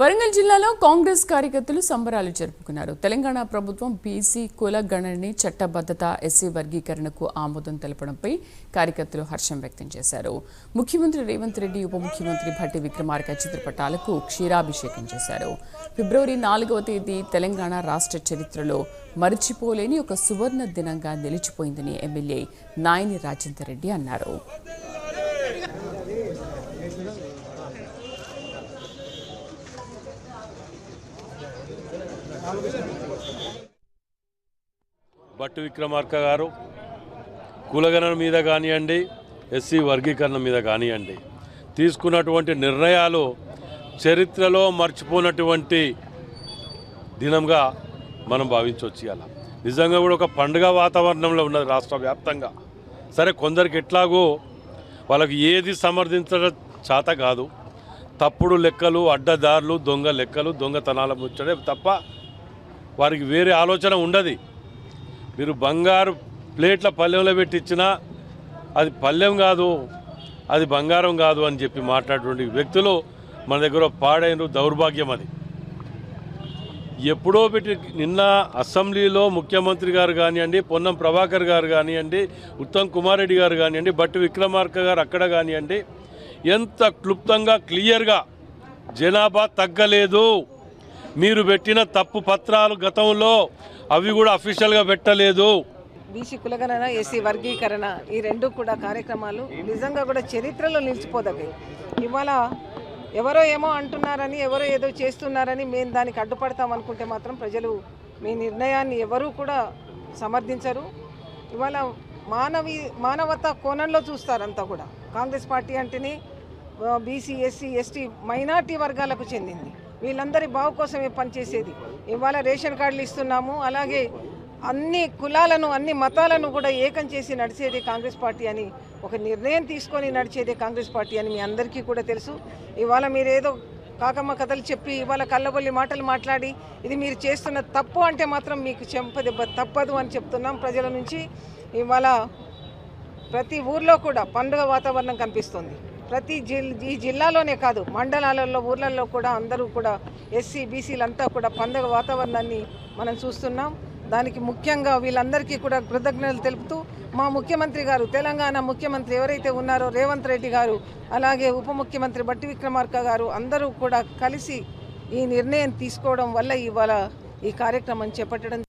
వరంగల్ జిల్లాలో కాంగ్రెస్ కార్యకర్తలు సంబరాలు జరుపుకున్నారు. తెలంగాణ ప్రభుత్వం బీసీ కుల గణని చట్టబద్ధత ఎస్సీ వర్గీకరణకు ఆమోదం తెలపడంపై కార్యకర్తలు హర్షం వ్యక్తం చేశారు. ముఖ్యమంత్రి రేవంత్ రెడ్డి ఉప ముఖ్యమంత్రి భట్టి విక్రమార్క చిత్రపటాలకు క్షీరాభిషేకం చేశారు. ఫిబ్రవరి నాలుగవ తేదీ తెలంగాణ రాష్ట్ర చరిత్రలో మరిచిపోలేని ఒక సువర్ణ దినంగా నిలిచిపోయిందని ఎమ్మెల్యే నాయని రాజేందర్ రెడ్డి అన్నారు. భట్టు విక్రమార్క గారు కులగణన మీద కానివ్వండి ఎస్సీ వర్గీకరణ మీద కానివ్వండి తీసుకున్నటువంటి నిర్ణయాలు చరిత్రలో మర్చిపోనటువంటి దినంగా మనం భావించవచ్చు అలా నిజంగా కూడా ఒక పండుగ వాతావరణంలో ఉన్నది రాష్ట్ర వ్యాప్తంగా. సరే కొందరికి ఎట్లాగో వాళ్ళకి ఏది సమర్థించడం చేత కాదు. తప్పుడు లెక్కలు అడ్డదారులు దొంగ లెక్కలు దొంగతనాల ముచ్చడే తప్ప వారికి వేరే ఆలోచన ఉండదు. మీరు బంగారు ప్లేట్ల పల్లెంలో పెట్టించినా అది పల్లెం కాదు అది బంగారం కాదు అని చెప్పి మాట్లాడేటువంటి వ్యక్తులు మన దగ్గర పాడైన దౌర్భాగ్యం అది. ఎప్పుడో పెట్టి నిన్న అసెంబ్లీలో ముఖ్యమంత్రి గారు కానివ్వండి పొన్నం ప్రభాకర్ గారు కానివ్వండి ఉత్తమ్ కుమార్ రెడ్డి గారు కానివ్వండి బట్టి విక్రమార్క గారు అక్కడ కానివ్వండి ఎంత క్లుప్తంగా క్లియర్గా జనాభా తగ్గలేదు. మీరు పెట్టిన తప్పు పత్రాలు గతంలో అవి కూడా అఫీషియల్గా పెట్టలేదు. బీసీ కులగణన ఎస్సీ వర్గీకరణ ఈ రెండు కూడా కార్యక్రమాలు నిజంగా కూడా చరిత్రలో నిలిచిపోదగాయి ఇవాళ ఎవరో ఏమో అంటున్నారని ఎవరో ఏదో చేస్తున్నారని మేము దానికి అడ్డుపడతాం అనుకుంటే మాత్రం ప్రజలు మీ నిర్ణయాన్ని ఎవరూ కూడా సమర్థించరు. ఇవాళ మానవి మానవత కోణంలో చూస్తారంతా కూడా. కాంగ్రెస్ పార్టీ అంటేనే బీసీ ఎస్సీ ఎస్టీ మైనార్టీ వర్గాలకు చెందింది. వీళ్ళందరి బావు కోసమే పనిచేసేది. ఇవాళ రేషన్ కార్డులు ఇస్తున్నాము. అలాగే అన్ని కులాలను అన్ని మతాలను కూడా ఏకం చేసి నడిచేది కాంగ్రెస్ పార్టీ అని ఒక నిర్ణయం తీసుకొని నడిచేది కాంగ్రెస్ పార్టీ అని మీ అందరికీ కూడా తెలుసు. ఇవాళ మీరేదో కాకమ్మ కథలు చెప్పి ఇవాళ కళ్ళబొల్లి మాటలు మాట్లాడి ఇది మీరు చేస్తున్న తప్పు అంటే మాత్రం మీకు చెంపదెబ్బ తప్పదు అని చెప్తున్నాం ప్రజల నుంచి. ఇవాళ ప్రతి ఊర్లో కూడా పండుగ వాతావరణం కనిపిస్తుంది. ప్రతి జిల్ ఈ జిల్లాలోనే కాదు మండలాలలో ఊర్లలో కూడా అందరూ కూడా ఎస్సీ బీసీలంతా కూడా పండుగ వాతావరణాన్ని మనం చూస్తున్నాం. దానికి ముఖ్యంగా వీళ్ళందరికీ కూడా కృతజ్ఞతలు తెలుపుతూ మా ముఖ్యమంత్రి గారు తెలంగాణ ముఖ్యమంత్రి ఎవరైతే ఉన్నారో రేవంత్ రెడ్డి గారు అలాగే ఉప ముఖ్యమంత్రి బట్టి విక్రమార్క గారు అందరూ కూడా కలిసి ఈ నిర్ణయం తీసుకోవడం వల్ల ఇవాళ ఈ కార్యక్రమం చేపట్టడం